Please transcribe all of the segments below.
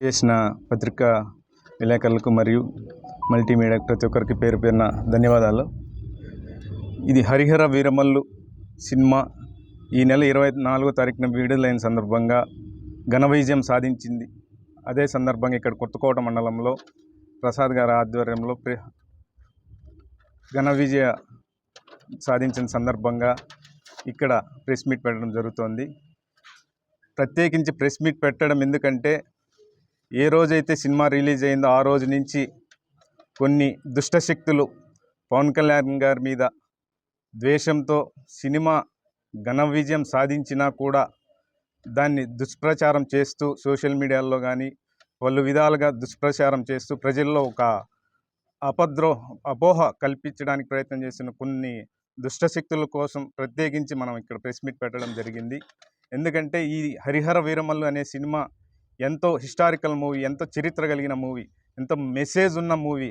చేసిన పత్రికా విలేకరులకు మరియు మల్టీమీడియా ప్రతి ఒక్కరికి పేరు పేరున ధన్యవాదాలు. ఇది హరిహర వీరమల్లు సినిమా. ఈ నెల ఇరవై నాలుగో తారీఖున విడుదలైన సందర్భంగా ఘన విజయం సాధించింది. అదే సందర్భంగా ఇక్కడ కొత్తకోట మండలంలో ప్రసాద్ గారి ఆధ్వర్యంలో ఘన విజయ సాధించిన సందర్భంగా ఇక్కడ ప్రెస్ మీట్ పెట్టడం జరుగుతోంది. ప్రత్యేకించి ప్రెస్ మీట్ పెట్టడం ఎందుకంటే ఏ రోజైతే సినిమా రిలీజ్ అయిందో ఆ రోజు నుంచి కొన్ని దుష్టశక్తులు పవన్ కళ్యాణ్ గారి మీద ద్వేషంతో సినిమా ఘన విజయం సాధించినా కూడా దాన్ని దుష్ప్రచారం చేస్తూ సోషల్ మీడియాలో కానీ పలు విధాలుగా దుష్ప్రచారం చేస్తూ ప్రజల్లో ఒక అపద్రో అపోహ కల్పించడానికి ప్రయత్నం చేసిన కొన్ని దుష్టశక్తుల కోసం ప్రత్యేకించి మనం ఇక్కడ ప్రెస్ మీట్ పెట్టడం జరిగింది. ఎందుకంటే ఈ హరిహర వీరమల్లు అనే సినిమా ఎంతో హిస్టారికల్ మూవీ ఎంతో చరిత్ర కలిగిన మూవీ ఎంతో మెసేజ్ ఉన్న మూవీ.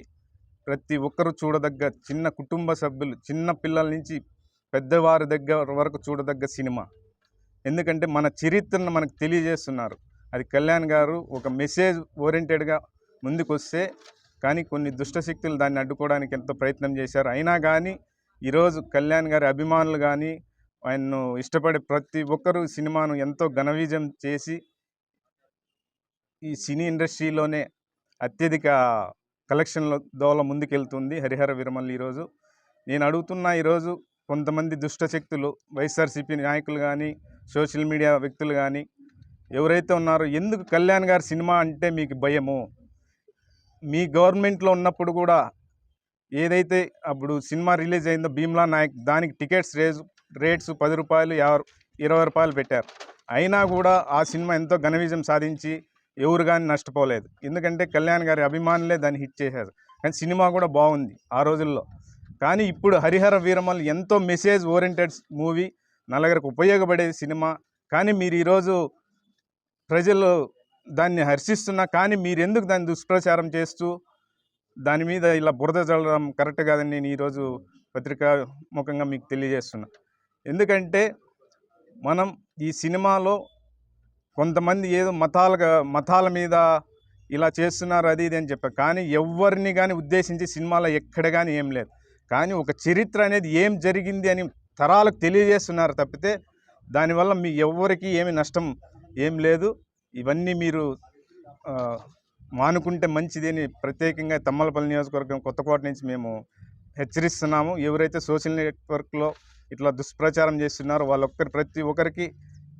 ప్రతి ఒక్కరూ చూడదగ్గ చిన్న కుటుంబ సభ్యులు చిన్న పిల్లల నుంచి పెద్దవారి దగ్గర వరకు చూడదగ్గ సినిమా. ఎందుకంటే మన చరిత్రను మనకు తెలియజేస్తున్నారు. అది కళ్యాణ్ గారు ఒక మెసేజ్ ఓరియంటెడ్గా ముందుకొస్తే కానీ కొన్ని దుష్టశక్తులు దాన్ని అడ్డుకోవడానికి ఎంతో ప్రయత్నం చేశారు. అయినా కానీ ఈరోజు కళ్యాణ్ గారి అభిమానులు కానీ ఆయన్ను ఇష్టపడే ప్రతి ఒక్కరూ సినిమాను ఎంతో ఘన విజయం చేసి ఈ సినీ ఇండస్ట్రీలోనే అత్యధిక కలెక్షన్ల దోల ముందుకెళ్తుంది హరిహర విరమల్ ఈరోజు. నేను అడుగుతున్న ఈరోజు కొంతమంది దుష్టశక్తులు వైఎస్ఆర్సీపీ నాయకులు కానీ సోషల్ మీడియా వ్యక్తులు కానీ ఎవరైతే ఉన్నారో ఎందుకు కళ్యాణ్ గారి సినిమా అంటే మీకు భయము? మీ గవర్నమెంట్లో ఉన్నప్పుడు కూడా ఏదైతే అప్పుడు సినిమా రిలీజ్ అయిందో భీమ్లా నాయక్ దానికి టికెట్స్ రేజ్ రేట్స్ పది రూపాయలు యాభై ఇరవై రూపాయలు పెట్టారు. అయినా కూడా ఆ సినిమా ఎంతో ఘన విజయం సాధించి ఎవరు కానీ నష్టపోలేదు. ఎందుకంటే కళ్యాణ్ గారి అభిమానులే దాన్ని హిట్ చేశారు. కానీ సినిమా కూడా బాగుంది ఆ రోజుల్లో. కానీ ఇప్పుడు హరిహర వీరమల్ ఎంతో మెసేజ్ ఓరియంటెడ్ మూవీ నలుగురికి ఉపయోగపడే సినిమా. కానీ మీరు ఈరోజు ప్రజలు దాన్ని హర్షిస్తున్నా కానీ మీరు ఎందుకు దాన్ని దుష్ప్రచారం చేస్తూ దాని మీద ఇలా బురద చల్లడం కరెక్ట్ కాదని నేను ఈరోజు పత్రికా ముఖంగా మీకు తెలియజేస్తున్నా. ఎందుకంటే మనం ఈ సినిమాలో కొంతమంది ఏదో మతాలుగా మతాల మీద ఇలా చేస్తున్నారు అది ఇది అని చెప్పారు. కానీ ఎవరిని కానీ ఉద్దేశించి సినిమాలో ఎక్కడ కానీ ఏం లేదు. కానీ ఒక చరిత్ర అనేది ఏం జరిగింది అని తరాలకు తెలియజేస్తున్నారు తప్పితే దానివల్ల మీ ఎవరికి ఏమి నష్టం ఏం లేదు. ఇవన్నీ మీరు మానుకుంటే మంచిది అని ప్రత్యేకంగా తమ్మలపల్లి నియోజకవర్గం కొత్తకోట నుంచి మేము హెచ్చరిస్తున్నాము. ఎవరైతే సోషల్ నెట్వర్క్లో ఇట్లా దుష్ప్రచారం చేస్తున్నారో వాళ్ళొక్కరి ప్రతి ఒక్కరికి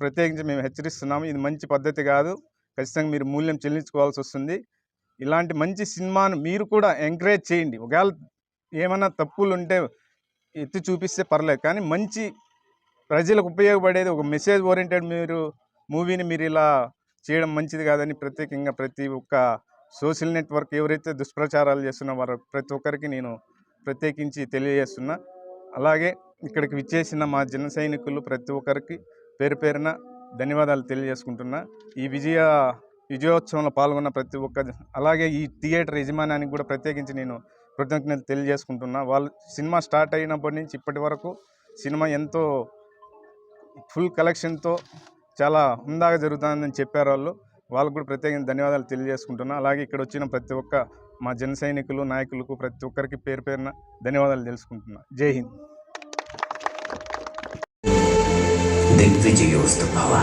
ప్రత్యేకించి మేము హెచ్చరిస్తున్నాము. ఇది మంచి పద్ధతి కాదు. ఖచ్చితంగా మీరు మూల్యం చెల్లించుకోవాల్సి వస్తుంది. ఇలాంటి మంచి సినిమాను మీరు కూడా ఎంకరేజ్ చేయండి. ఒకవేళ ఏమైనా తప్పులు ఉంటే ఎత్తి చూపిస్తే పర్లేదు. కానీ మంచి ప్రజలకు ఉపయోగపడేది ఒక మెసేజ్ ఓరియంటెడ్ మీరు మూవీని మీరు ఇలా చేయడం మంచిది కాదని ప్రత్యేకంగా ప్రతి ఒక్క సోషల్ నెట్వర్క్ ఎవరైతే దుష్ప్రచారాలు చేస్తున్న వారు ప్రతి ఒక్కరికి నేను ప్రత్యేకించి తెలియజేస్తున్నా. అలాగే ఇక్కడికి విచ్చేసిన మా జన సైనికులు ప్రతి ఒక్కరికి పేరు పేరున ధన్యవాదాలు తెలియజేసుకుంటున్నా. ఈ విజయ విజయోత్సవంలో పాల్గొన్న ప్రతి ఒక్క అలాగే ఈ థియేటర్ యజమానానికి కూడా ప్రత్యేకించి నేను కృతజ్ఞతలు తెలియజేసుకుంటున్నా. వాళ్ళు సినిమా స్టార్ట్ అయినప్పటి నుంచి ఇప్పటి వరకు సినిమా ఎంతో ఫుల్ కలెక్షన్తో చాలా హుందాగా జరుగుతుందని చెప్పారు వాళ్ళు. వాళ్ళకు కూడా ప్రత్యేకంగా ధన్యవాదాలు తెలియజేసుకుంటున్నా. అలాగే ఇక్కడ వచ్చిన ప్రతి ఒక్క మా జన సైనికులు నాయకులకు ప్రతి ఒక్కరికి పేరు పేరున ధన్యవాదాలు తెలుసుకుంటున్నా. జై హింద్. куди б ти уступала.